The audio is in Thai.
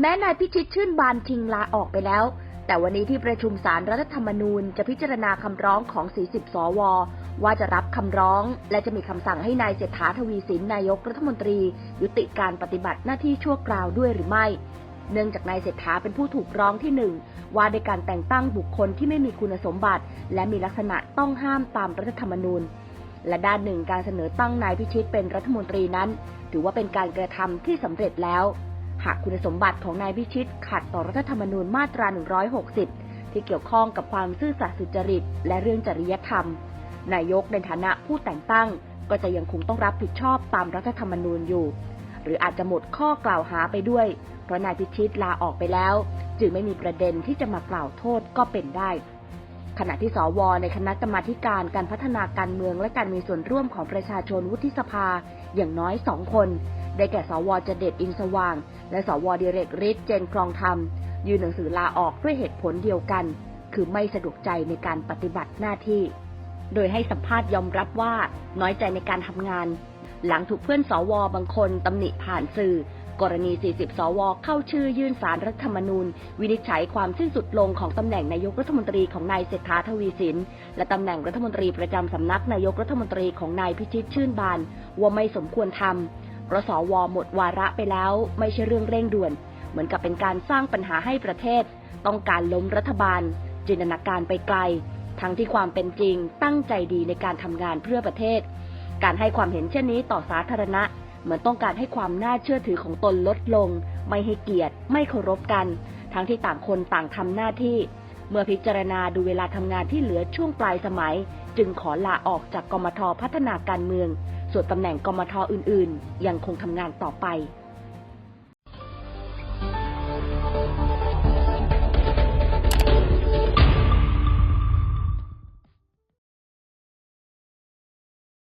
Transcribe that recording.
แม้นายพิชิตชื่นบานชิงลาออกไปแล้ว แต่วันนี้ที่ประชุมสารรัฐธรรมนูญจะพิจารณาคำร้องของ 40 สว ว่าจะรับคำร้อง และจะมีคำสั่งให้นายเศรษฐาทวีสินนายกรัฐมนตรี ยุติการปฏิบัติหน้าที่ชั่วคราวด้วยหรือไม่ เนื่องจากนายเศรษฐาเป็นผู้ถูกร้องที่หนึ่งว่าด้วยการแต่งตั้งบุคคลที่ไม่มีคุณสมบัติ และมีลักษณะต้องห้ามตามรัฐธรรมนูญ และด้านหนึ่งการเสนอตั้งนายพิชิตเป็นรัฐมนตรีนั้น ถือว่าเป็นการกระทำที่สำเร็จแล้ว หากคุณสมบัติของนายพิชิตขัดต่อรัฐธรรมนูญมาตรา 160 ที่เกี่ยวข้องกับความซื่อสัตย์สุจริต และเรื่องจริยธรรม นายกในฐานะผู้แต่งตั้ง ก็จะยังคงต้องรับผิดชอบตามรัฐธรรมนูญอยู่ หรืออาจจะหมดข้อกล่าวหาไปด้วย เพราะนายพิชิตลาออกไปแล้ว จึงไม่มีประเด็นที่จะมากล่าวโทษก็เป็นได้ ขณะที่สวในคณะกรรมาการการพัฒนาการเมืองและการมีส่วนร่วมของประชาชนวุฒิสภาอย่างน้อยสองคน ได้แก่สวจเด็ดอินสว่าง และสวดิเรกฤทธิ์เจนครองธรรม ยืนหนังสือลาออกด้วยเหตุผลเดียวกัน คือไม่สะดวกใจในการปฏิบัติหน้าที่ โดยให้สัมภาษณ์ยอมรับว่าน้อยใจในการทำงาน หลังถูกเพื่อนสวบางคนตำหนิผ่านสื่อ กรณี 40 สว เข้าชื่อยื่นสารรัฐธรรมนูญ วินิจฉัยความสิ้นสุดลงของตำแหน่งนายกรัฐมนตรีของนายเศรษฐาทวีสิน และตำแหน่งรัฐมนตรีประจำสำนักนายกรัฐมนตรีของนายพิชิตชื่นบาน ว่าไม่สมควรทำ เพราะสวหมดวาระไปแล้วไม่ใช่เรื่องเร่งด่วน เหมือนกับเป็นการสร้างปัญหาให้ประเทศ ต้องการล้มรัฐบาล จินตนาการไปไกล ทั้งที่ความเป็นจริงตั้งใจดีในการทำงานเพื่อประเทศ การให้ความเห็นเช่นนี้ต่อสาธารณะ เหมือนต้องการให้ความน่าเชื่อถือของตนลดลง ไม่ให้เกียรติ ไม่เคารพกัน ทั้งที่ต่างคนต่างทำหน้าที่ เมื่อพิจารณาดูเวลาทำงานที่เหลือช่วงปลายสมัย จึงขอลาออกจากกมทพัฒนาการเมือง ส่วนตำแหน่งกมทอื่นๆ ยังคงทำงานต่อไป